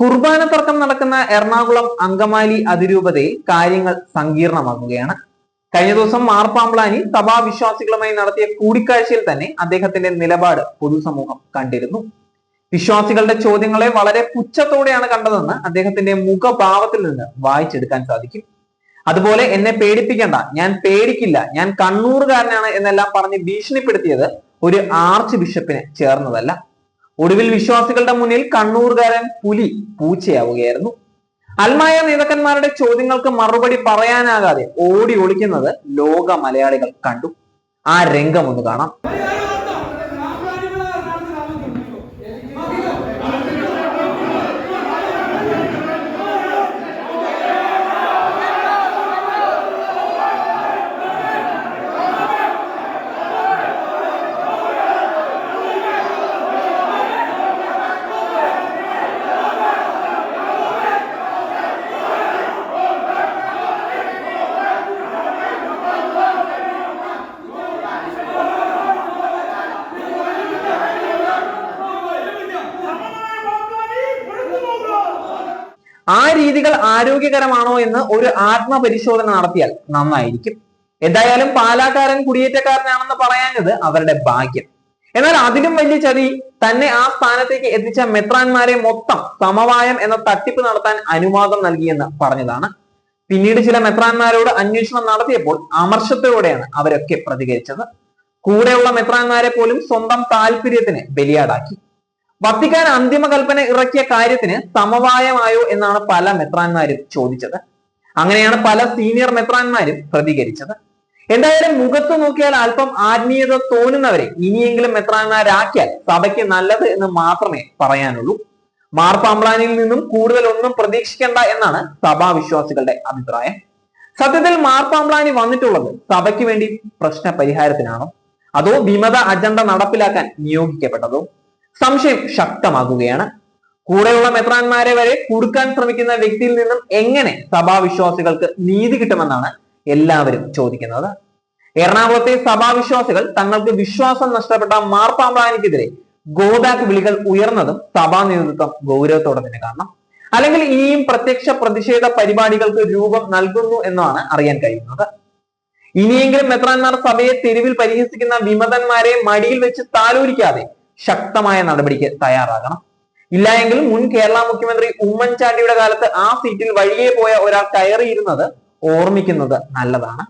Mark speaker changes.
Speaker 1: കുർബാന തർക്കം നടക്കുന്ന എറണാകുളം അങ്കമാലി അതിരൂപതയിൽ കാര്യങ്ങൾ സങ്കീർണമാകുകയാണ്. കഴിഞ്ഞ ദിവസം മാർപ്പാമ്പ്ലാനി സഭാവിശ്വാസികളുമായി നടത്തിയ കൂടിക്കാഴ്ചയിൽ തന്നെ അദ്ദേഹത്തിന്റെ നിലപാട് പൊതുസമൂഹം കണ്ടിരുന്നു. വിശ്വാസികളുടെ ചോദ്യങ്ങളെ വളരെ പുച്ഛത്തോടെയാണ് കണ്ടതെന്ന് അദ്ദേഹത്തിന്റെ മുഖഭാവത്തിൽ നിന്ന് വായിച്ചെടുക്കാൻ സാധിക്കും. അതുപോലെ എന്നെ പേടിപ്പിക്കണ്ട ഞാൻ പേടിക്കില്ല ഞാൻ കണ്ണൂറുകാരനാണ് എന്നെല്ലാം പറഞ്ഞ് ഭീഷണിപ്പെടുത്തിയത് ഒരു ആർച്ച് ബിഷപ്പിനെ ചേർന്നതല്ല. ഒടുവിൽ വിശ്വാസികളുടെ മുന്നിൽ കണ്ണൂർകാരൻ പുലി പൂച്ചയാവുകയായിരുന്നു. അൽമായ നേതാക്കന്മാരുടെ ചോദ്യങ്ങൾക്ക് മറുപടി പറയാനാകാതെ ഓടി ഒളിക്കുന്നത് ലോക മലയാളികൾ കണ്ടു. ആ രംഗം ഒന്ന് കാണാം. ആ രീതികൾ ആരോഗ്യകരമാണോ എന്ന് ഒരു ആത്മപരിശോധന നടത്തിയാൽ നന്നായിരിക്കും. എന്തായാലും പാലാക്കാരൻ കുടിയേറ്റക്കാരനാണെന്ന് പറയാഞ്ഞത് അവരുടെ ഭാഗ്യം. എന്നാൽ അതിലും വലിയ ചതി തന്നെ ആ സ്ഥാനത്തേക്ക് എത്തിച്ച മെത്രാന്മാരെ മൊത്തം സമവായം എന്ന തട്ടിപ്പ് നടത്താൻ അനുവാദം നൽകിയെന്ന് പറഞ്ഞതാണ്. പിന്നീട് ചില മെത്രാന്മാരോട് അന്വേഷണം നടത്തിയപ്പോൾ അമർഷത്തോടെയാണ് അവരൊക്കെ പ്രതികരിച്ചത്. കൂടെയുള്ള മെത്രാന്മാരെ പോലും സ്വന്തം താല്പര്യത്തിന് ബലിയാടാക്കി. വത്തിക്കാൻ അന്തിമ കൽപ്പന ഇറക്കിയ കാര്യത്തിന് സമവായമായോ എന്നാണ് പല മെത്രാന്മാരും ചോദിച്ചത്. അങ്ങനെയാണ് പല സീനിയർ മെത്രാന്മാരും പ്രതികരിച്ചത്. എന്തായാലും മുഖത്ത് നോക്കിയാൽ അല്പം ആത്മീയത തോന്നുന്നവരെ ഇനിയെങ്കിലും മെത്രാന്മാരാക്കിയാൽ സഭയ്ക്ക് നല്ലത് എന്ന് മാത്രമേ പറയാനുള്ളൂ. മാർപ്പാമ്പ്ലാനിൽ നിന്നും കൂടുതൽ ഒന്നും പ്രതീക്ഷിക്കേണ്ട എന്നാണ് സഭാ വിശ്വാസികളുടെ അഭിപ്രായം. സത്യത്തിൽ മാർപ്പാമ്പ്ലാനി വന്നിട്ടുള്ളത് സഭയ്ക്ക് വേണ്ടി പ്രശ്ന പരിഹാരത്തിനാണോ അതോ വിമത അജണ്ട നടപ്പിലാക്കാൻ നിയോഗിക്കപ്പെട്ടതോ? സംശയം ശക്തമാകുകയാണ് കൂടെയുള്ള മെത്രാന്മാരെ വരെ കുടുക്കാൻ ശ്രമിക്കുന്ന വ്യക്തിയിൽ നിന്നും എങ്ങനെ സഭാവിശ്വാസികൾക്ക് നീതി കിട്ടുമെന്നാണ് എല്ലാവരും ചോദിക്കുന്നത്. എറണാകുളത്തെ സഭാവിശ്വാസികൾ തങ്ങൾക്ക് വിശ്വാസം നഷ്ടപ്പെട്ട മാർപ്പാമ്പ്രാനിക്കെതിരെ ഗോബാക്ക് വിളികൾ ഉയർന്നതും സഭാ നേതൃത്വം ഗൗരവത്തോടെ തന്നെ കാണണം. അല്ലെങ്കിൽ ഇനിയും പ്രത്യക്ഷ പ്രതിഷേധ പരിപാടികൾക്ക് രൂപം നൽകുന്നു എന്നാണ് അറിയാൻ കഴിയുന്നത്. ഇനിയെങ്കിലും മെത്രാന്മാർ സഭയെ തെരുവിൽ പരിഹസിക്കുന്ന വിമതന്മാരെ മടിയിൽ വെച്ച് താലോലിക്കാതെ ശക്തമായ നടപടിക്ക് തയ്യാറാകണം. ഇല്ലായെങ്കിൽ മുൻ കേരള മുഖ്യമന്ത്രി ഉമ്മൻചാണ്ടിയുടെ കാലത്ത് ആ സീറ്റിൽ വഴിയെ പോയ ഒരാൾ കയറിയിരുന്നത് ഓർമ്മിക്കുന്നത് നല്ലതാണ്.